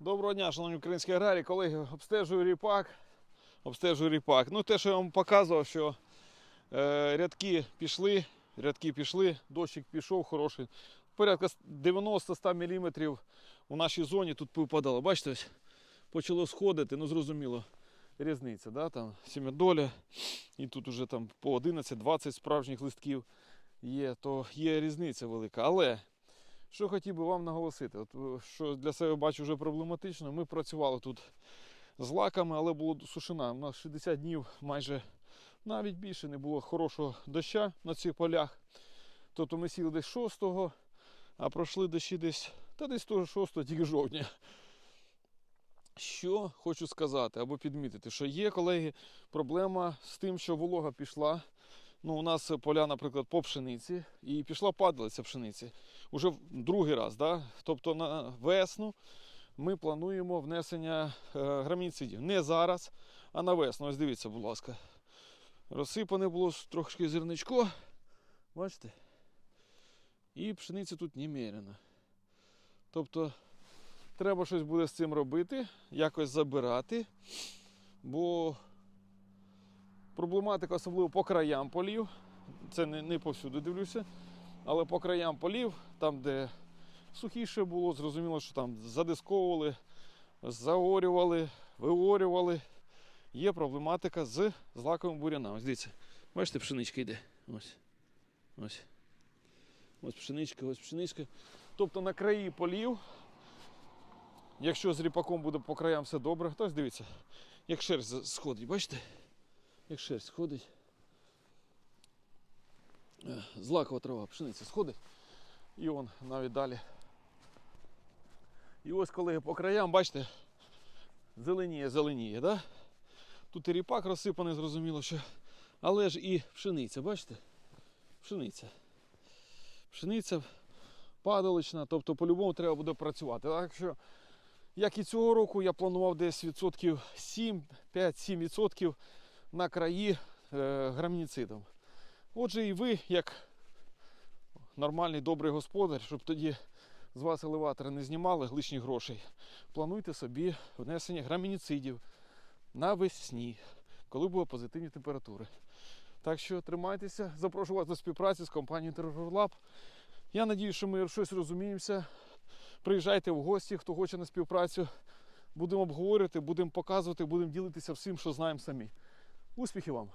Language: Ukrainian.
Доброго дня, шановні українські аграрії, колеги, обстежую ріпак. Обстежую ріпак. Ну, те, що я вам показував, що е, рядки пішли, рядки пішли, дощик пішов хороший. Порядка 90-100 мм у нашій зоні тут випадало. Бачите, ось почало сходити, ну зрозуміло, різниця, да? там сім'ядоля, і тут уже там по 11-20 справжніх листків є, то є різниця велика. Але що хотів би вам наголосити, от, е, що для себе бачу вже проблематично. Ми працювали тут з лаками, але було сушина. У нас 60 днів майже навіть більше не було хорошого доща на цих полях. Тобто ми сіли десь 6-го, а пройшли дощі десь, та десь того 6 тільки жовтня. Що хочу сказати або підмітити, що є, колеги, проблема з тим, що волога пішла. Ну, у нас поля, наприклад, по пшениці, і пішла падалиця пшениці. Уже другий раз. Да? Тобто на весну ми плануємо внесення е, граміцидів. Не зараз, а на весну. Ось дивіться, будь ласка. Розсипане було трошки зерничко. Бачите? І пшениці тут немерено. Тобто треба щось буде з цим робити, якось забирати, бо проблематика, особливо по краям полів. Це не, не повсюди дивлюся, але по краям полів, там, де сухіше було, зрозуміло, що там задисковували, заорювали, виорювали. Є проблематика з злаковим бурянами. Дивіться, бачите, пшеничка йде. Ось. Ось. Ось пшеничка, ось пшеничка. Тобто на краї полів, якщо з ріпаком буде по краям все добре, то ось дивіться, як шерсть сходить, бачите? Як шерсть сходить. Е, Злакова трава, пшениця сходить. І он навіть далі. І ось колеги по краям, бачите, зеленіє, зеленіє, да? Тут і ріпак розсипаний, зрозуміло, що. Але ж і пшениця, бачите? Пшениця. Пшениця падалична, тобто по-любому треба буде працювати. Так що, як і цього року, я планував десь відсотків 7, 5-7 відсотків на краї е, грамніцидом. Отже, і ви, як нормальний добрий господар, щоб тоді з вас елеватори не знімали лишніх грошей, плануйте собі внесення грамініцидів навесні, коли будуть позитивні температури. Так що тримайтеся, запрошую вас до співпраці з компанією TerrorLab. Я надію, що ми щось розуміємося. Приїжджайте в гості, хто хоче на співпрацю. Будемо обговорювати, будемо показувати, будемо ділитися всім, що знаємо самі. Успіхів вам!